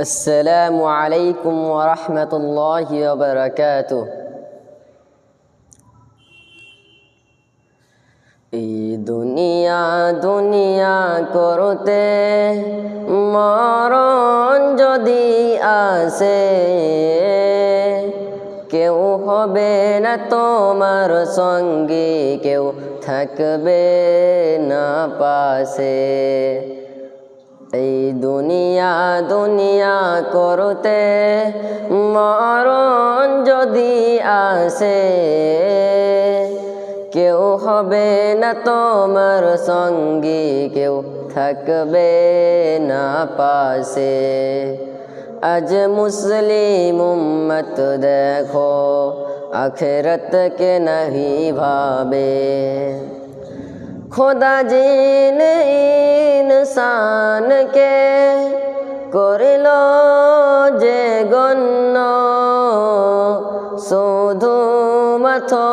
السلام عليكم ورحمة الله وبركاته এই দুনিয়া দুনিয়া করতে মরণ যদি আসে কেউ হবে না তোমার সঙ্গে কেউ থাকবে না পাশে এই দুনিয়া দুনিয়া করতে মরণ যদি আসে, কেউ হবে না তোমার সঙ্গী, কেউ থাকবে না পাশে। আজ মুসলিম উম্মত দেখো আখেরত কে নাহি ভাবে। খোদা জিন ইনসান কে করিল যে গণ্য। শুধু মাথা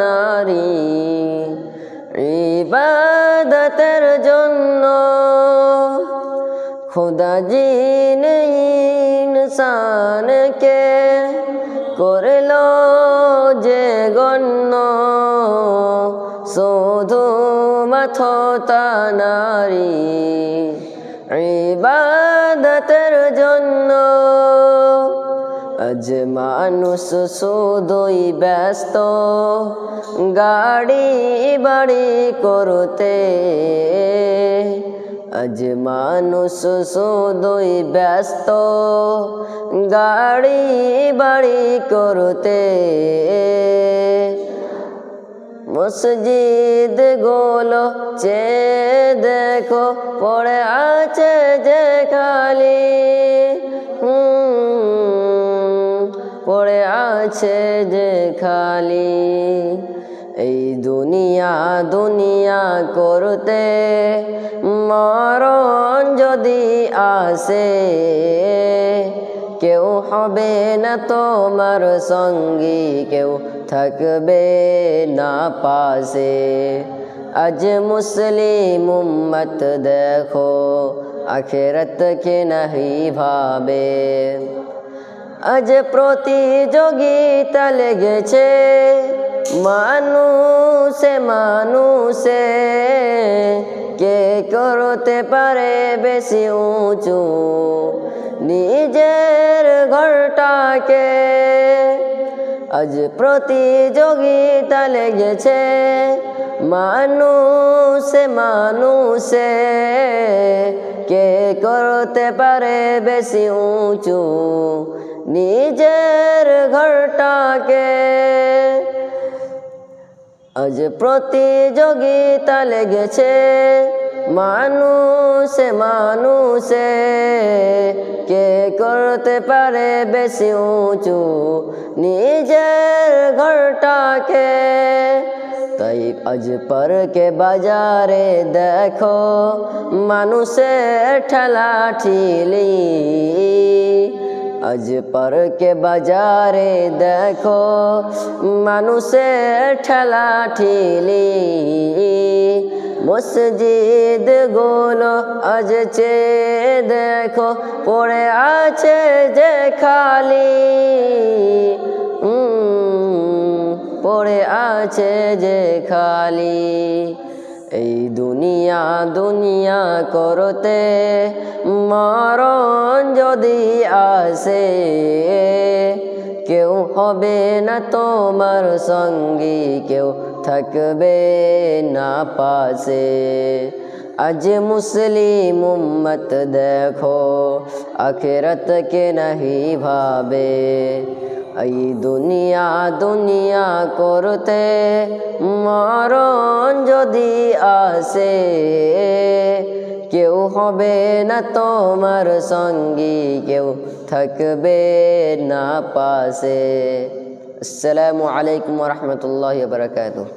নারী ইবাদতের জন্য। খুদা জিন ইনসান কে ইবাদতের জন্য আজ মানুষ শুধুই ব্যস্ত, গাড়ি বাড়ি করতে। আজ মানুষ শুধুই ব্যস্ত, গাড়ি বাড়ি করতে। মসজিদ গোলো চে দেখো, পড়ে আছে যে খালি। পড়ে আছে যে খালি। এই দুনিয়া দুনিয়া করতে মরণ যদি আসে কেউ হবে না তোমার সঙ্গী, কেউ থাকবে না পাশে। আজ মুসলিম উম্মত দেখো, আখেরত কে নাহি ভাবে। আজ প্রতিযোগিতা লেগেছে, মানুষে মানুষে। কে করতে পারে বেশি উঁচু ঘরটাকে আজ প্রতিযোগিতা লেগেছে, মানুষে মানুষে। কে করতে পারে বেশি উঁচু নিজের ঘরটাকে? আজ প্রতিযোগিতা লেগেছে, মানুষে মানুষে। কে করতে পারে বেশি উঁচু? নিজের ঘরটাকে। তাই আজ পর কে বাজারে দেখো মানুষের ঠেলা ঠিলি আজ পর কে বাজারে দেখো মানুষের ঠেলা ঠিলি। মসজিদগুলো আজ চে দেখো পড়ে আছে যে খালি। পড়ে আছে যে খালি। এই দুনিয়া দুনিয়া করতে মরণ যদি আসে, কেউ হবে না তোমার সঙ্গী, কেউ থাকবে না পাশে। আজ মুসলিম উম্মত দেখো, আখেরত কে নাহি ভাবে। এই দুনিয়া দুনিয়া করতে মরণ যদি আসে, কেউ হবে না তোমার সঙ্গী, কেউ থাকবে না পাশে। আসসালামু আলাইকুম রহমতুল্লাহ বারকাতুহ।